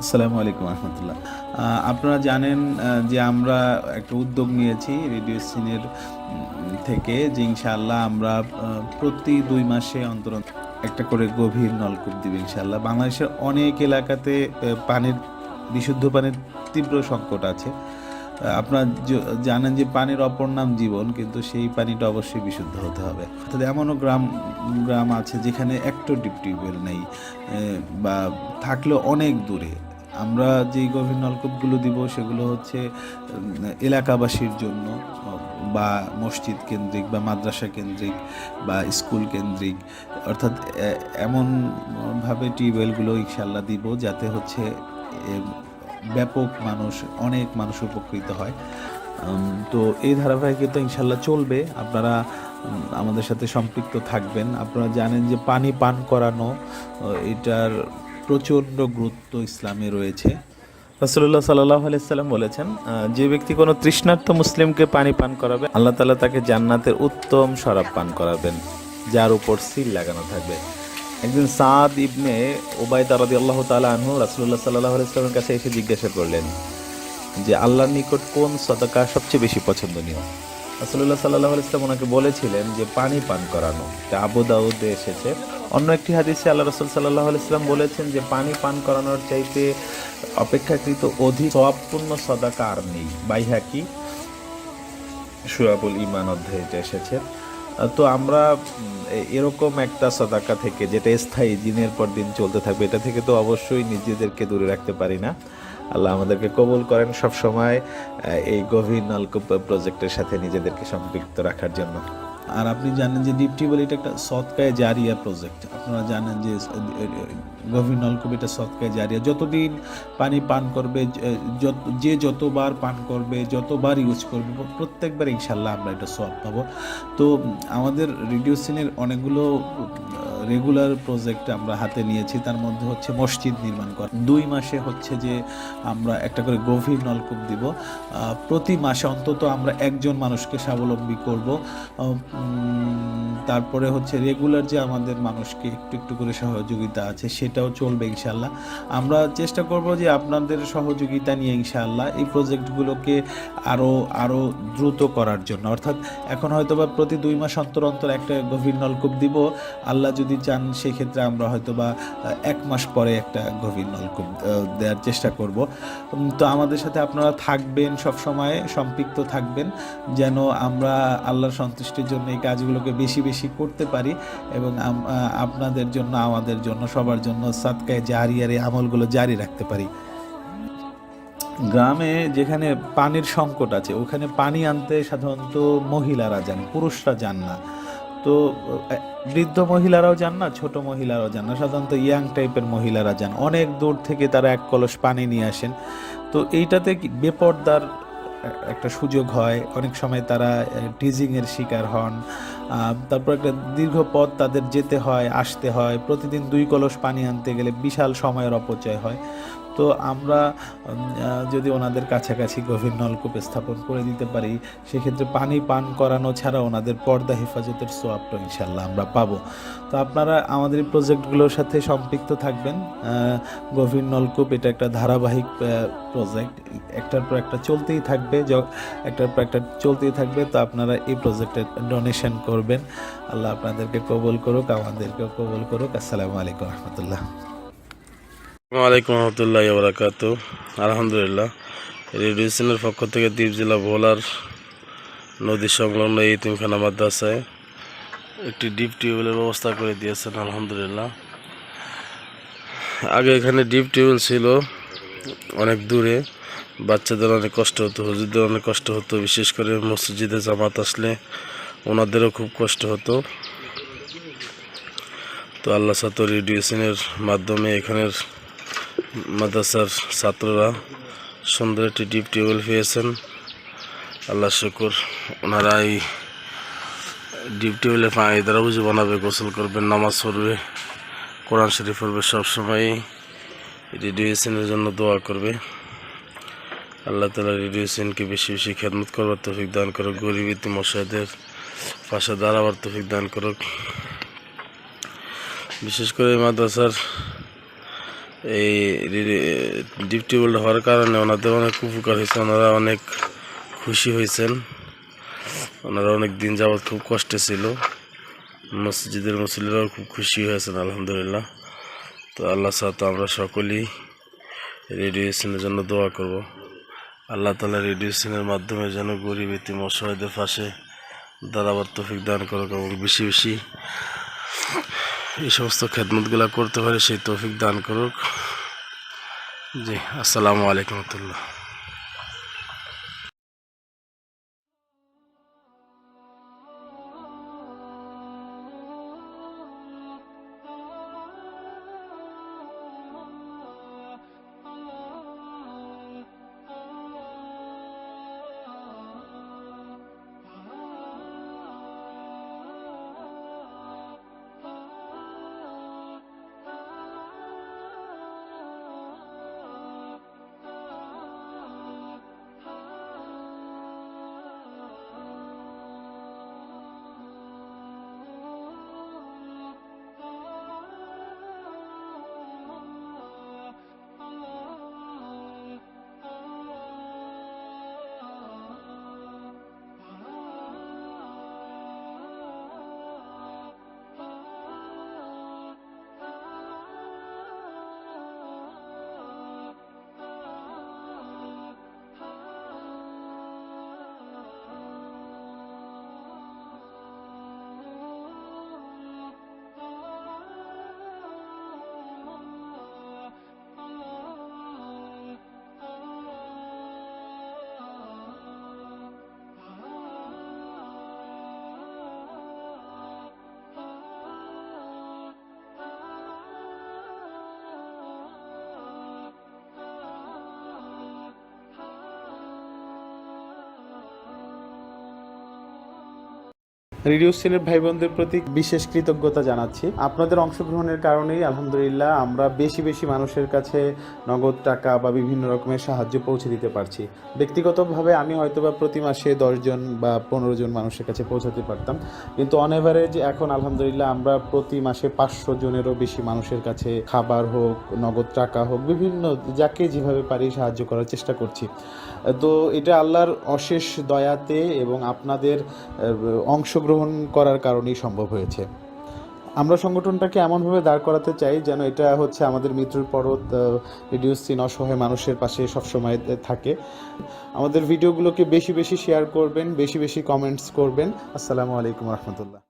আসসালামু আলাইকুম রহমতুল্লাহ আপনারা জানেন যে আমরা একটা উদ্যোগ নিয়েছি রেডিও সিনের থেকে যে ইনশাআল্লাহ আমরা প্রতি দুই মাসে অন্তর একটা করে গভীর নলকূপ দিব ইনশাআল্লাহ। বাংলাদেশের অনেক এলাকাতে পানির, বিশুদ্ধ পানির তীব্র সংকট আছে। আপনারা জানেন যে পানির অপর নাম জীবন, কিন্তু সেই পানিটা অবশ্যই বিশুদ্ধ হতে হবে। অর্থাৎ এমনও গ্রাম গ্রাম আছে যেখানে একটা ডিপ টিউবওয়েল নেই বা থাকলেও অনেক দূরে। আমরা যেই গভীর নলকূপগুলো দিব, সেগুলো হচ্ছে এলাকাবাসীর জন্য, বা মসজিদ কেন্দ্রিক, বা মাদ্রাসা কেন্দ্রিক, বা স্কুল কেন্দ্রিক। অর্থাৎ এমনভাবে টিউবওয়েলগুলো ইনশাল্লাহ দিব যাতে হচ্ছে ব্যাপক মানুষ, অনেক মানুষ উপকৃত হয়। তো এই ধারাবাহিকতা ইনশাল্লাহ চলবে। আপনারা আমাদের সাথে সম্পৃক্ত থাকবেন। আপনারা জানেন যে পানি পান করানো এটার প্রচণ্ড গুরুত্ব ইসলামে রয়েছে। রাসুল্লাহ সাল্লাহ আলাইসাল্লাম বলেছেন যে ব্যক্তি কোনো তৃষ্ণার্ত মুসলিমকে পানি পান করাবে, আল্লাহ তালা তাকে জান্নাতের উত্তম শরাব পান করাবেন, যার উপর সিল লাগানো থাকবে। একদিন সাদ ইবনে ওবায়দ রাদি আল্লাহ তালা আনহু রাসুল্লাহ সাল্লাহ আলাইস্লামের কাছে এসে জিজ্ঞাসা করলেন যে, আল্লাহর নিকট কোন সদকা সবচেয়ে বেশি পছন্দনীয়? রাসুল্লাহ সাল্লাহ ইসলাম ওনাকে বলেছিলেন যে, পানি পান করানো। তা আবু দাউদে এসেছে। অন্য একটি হাদিসে আল্লাহ রসুল সাল্লাহ ইসলাম বলেছেন যে, পানি পান করানোর চাইতে অপেক্ষাকৃত অধিক সবপূর্ণ সদাকা আর নেই। বাইহাকি সুরাবুল ইমান অধ্যায়ে এসেছে। তো আমরা এরকম একটা সদাকা থেকে যেটা স্থায়ী দিনের পর দিন চলতে থাকবে, এটা থেকে তো অবশ্যই নিজেদেরকে দূরে রাখতে পারি না। আল্লাহ আমাদেরকে কবুল করেন সব সময় এই গভীর নলকূপ প্রজেক্টের সাথে নিজেদেরকে সম্পৃক্ত রাখার জন্য। আর আপনি জানেন যে ডিপ টিউবওয়েল এটা একটা সৎকায় জারিয়া প্রজেক্ট আপনারা জানেন যে, গভীর নলকূপ এটা সৎকায় জারিয়া। যতদিন পানি পান করবে যে- যত- যে যতবার পান করবে, যতবার ইউজ করবে, প্রত্যেকবার ইনশাল্লাহ আমরা এটা সব পাবো। তো আমাদের রেডিও সিনের অনেকগুলো রেগুলার প্রজেক্ট আমরা হাতে নিয়েছি। তার মধ্যে হচ্ছে মসজিদ নির্মাণ করা। দুই মাসে হচ্ছে যে আমরা একটা করে গভীর নলকূপ দিব। প্রতি মাসে অন্তত আমরা একজন মানুষকে স্বাবলম্বী করব। তারপরে হচ্ছে রেগুলার যে আমাদের মানুষকে একটু একটু করে সহযোগিতা আছে সেটাও চলবে ইনশাল্লাহ আমরা চেষ্টা করব যে আপনাদের সহযোগিতা নিয়ে ইনশাল্লাহ এই প্রজেক্টগুলোকে আরও আরও দ্রুত করার জন্য। অর্থাৎ এখন হয়তোবা প্রতি দুই মাস অন্তর অন্তর একটা গভীর নলকূপ দিব আল্লাহ যদি চান সেক্ষেত্রে আমরা হয়তোবা আহ, এক মাস পরে একটা গভীর নলকূপ দেওয়ার চেষ্টা করব। তো আমাদের সাথে আপনারা থাকবেন সব সময় সম্পৃক্ত থাকবেন যেন আমরা আল্লাহর সন্তুষ্টির জন্য এই কাজগুলোকে বেশি বেশি করতে পারি এবং আপনাদের জন্য, আমাদের জন্য, সবার জন্য সাতকায় জারিয়ার এই আমলগুলো জারি রাখতে পারি। গ্রামে যেখানে পানির সংকট আছে, ওখানে পানি আনতে সাধারণত মহিলারা যান, পুরুষরা যান না। তো বৃদ্ধ মহিলারাও যান না, ছোট মহিলারাও যান না, সাধারণত ইয়াং টাইপের মহিলারা যান। অনেক দূর থেকে তারা এক কলস পানি নিয়ে আসেন। তো এইটাতে বেপর্দার একটা সুযোগ হয়। অনেক সময় তারা টিজিংয়ের শিকার হন। তারপর একটা দীর্ঘ পথ তাদের যেতে হয়, আসতে হয়। প্রতিদিন দুই কলস পানি আনতে গেলে বিশাল সময়ের অপচয় হয়। তো আমরা যদি ওনাদের কাছাকাছি গভীর নলকূপ স্থাপন করে দিতে পারি, সেক্ষেত্রে পানি পান করানো ছাড়া ওনাদের পর্দা হেফাজতের সোয়াবটা ইনশাল্লাহ আমরা পাবো। তো আপনারা আমাদের এই প্রজেক্টগুলোর সাথে সম্পৃক্ত থাকবেন। গভীর নলকূপ, এটা একটা ধারাবাহিক প্রজেক্ট। একটার পর একটা চলতেই থাকবে। একটার পর একটা চলতেই থাকবে। তো আপনারা এই প্রজেক্টে ডোনেশন করবেন। আল্লাহ আপনাদেরকে কবুল করুক, আমাদেরকেও কবুল করুক। আসসালামু আলাইকুম রহমতুল্লাহ। ওয়ালাইকুম রহমতুল্লাহ বরাকাত। আলহামদুলিল্লাহ রেডিয়েশনের পক্ষ থেকে দ্বীপ জেলা ভোলার নদী সংলগ্ন এই তিনখানা মাদ্রাসায় একটি ডিপ টিউবওয়েলের ব্যবস্থা করে দিয়েছেন, আলহামদুলিল্লাহ। আগে এখানে ডিপ টিউবওয়েল ছিল অনেক দূরে, বাচ্চাদের অনেক কষ্ট হতো, হুজুরদের অনেক কষ্ট হতো, বিশেষ করে মসজিদে জামাত আসলে ওনাদেরও খুব কষ্ট হতো। তো আল্লাহ সাত রেডিয়েশনের মাধ্যমে এখানের মাদ্রাসার ছাত্ররা সুন্দর একটি ডিপ টিউবওয়েল পেয়েছেন। আল্লাহ শুকুর, ওনারা এই ডিপ টিউবওয়েলে পানি দ্বারা বুঝে বানাবে, গোসল করবে, নামাজ পড়বে, কোরআন শরীফ পড়বে সবসময় রেডিয়েশনের জন্য দোয়া করবে। আল্লাহ তালা রেডিয়েশনকে বেশি বেশি খেদমত করবার তৌফিক দান করুক। গরিব মশাইদের পাশে দাঁড়াবার তৌফিক দান করুক। বিশেষ করে মাদ্রাসার এই ডিপ টিউবওয়েলটা হওয়ার কারণে ওনাদের অনেক উপকার হয়েছে, ওনারা অনেক খুশি হয়েছেন। ওনারা অনেক দিন যাবৎ খুব কষ্টে ছিল। মসজিদের মুসলিরাও খুব খুশি হয়েছেন, আলহামদুলিল্লাহ। তো আল্লাহ সাথে আমরা সকলেই রেডিয়েশনের জন্য দোয়া করব। আল্লাহ তালা রেডিয়েশনের মাধ্যমে যেন গরিব এতিম অসহায়দের পাশে দাঁড়াবার তফিক দান করুক এবং বেশি বেশি এই সমস্ত খেদমতগুলো করতে পারে, সেই তৌফিক দান করুক। জি, আসসালামু আলাইকুম রহমতুল্লাহ। রেডিও সিলের ভাই বোনদের প্রতি বিশেষ কৃতজ্ঞতা জানাচ্ছি। আপনাদের অংশগ্রহণের কারণেই আলহামদুলিল্লাহ আমরা বেশি বেশি মানুষের কাছে নগদ টাকা বা বিভিন্ন রকমের সাহায্য পৌঁছে দিতে পারছি। ব্যক্তিগতভাবে আমি হয়তোবা প্রতি মাসে দশজন বা পনেরো জন মানুষের কাছে পৌঁছাতে পারতাম। কিন্তু অন এভারেজ এখন আলহামদুলিল্লাহ আমরা প্রতি মাসে পাঁচশো জনেরও বেশি মানুষের কাছে খাবার হোক নগদ টাকা হোক বিভিন্ন যাকে যেভাবে পারি সাহায্য করার চেষ্টা করছি। তো এটা আল্লাহর অশেষ দয়াতে এবং আপনাদের আহ, অংশগ্রহণ করার কারণেই সম্ভব হয়েছে। আমরা সংগঠনটাকে এমনভাবে দাঁড় করাতে চাই যেন এটা হচ্ছে আমাদের মৃত্যুর পরত রেডিও সিন অসহায় মানুষের পাশে সবসময় থাকে। আমাদের ভিডিওগুলোকে বেশি বেশি শেয়ার করবেন, বেশি বেশি কমেন্টস করবেন। আসসালামু আলাইকুম রহমতুল্লাহ।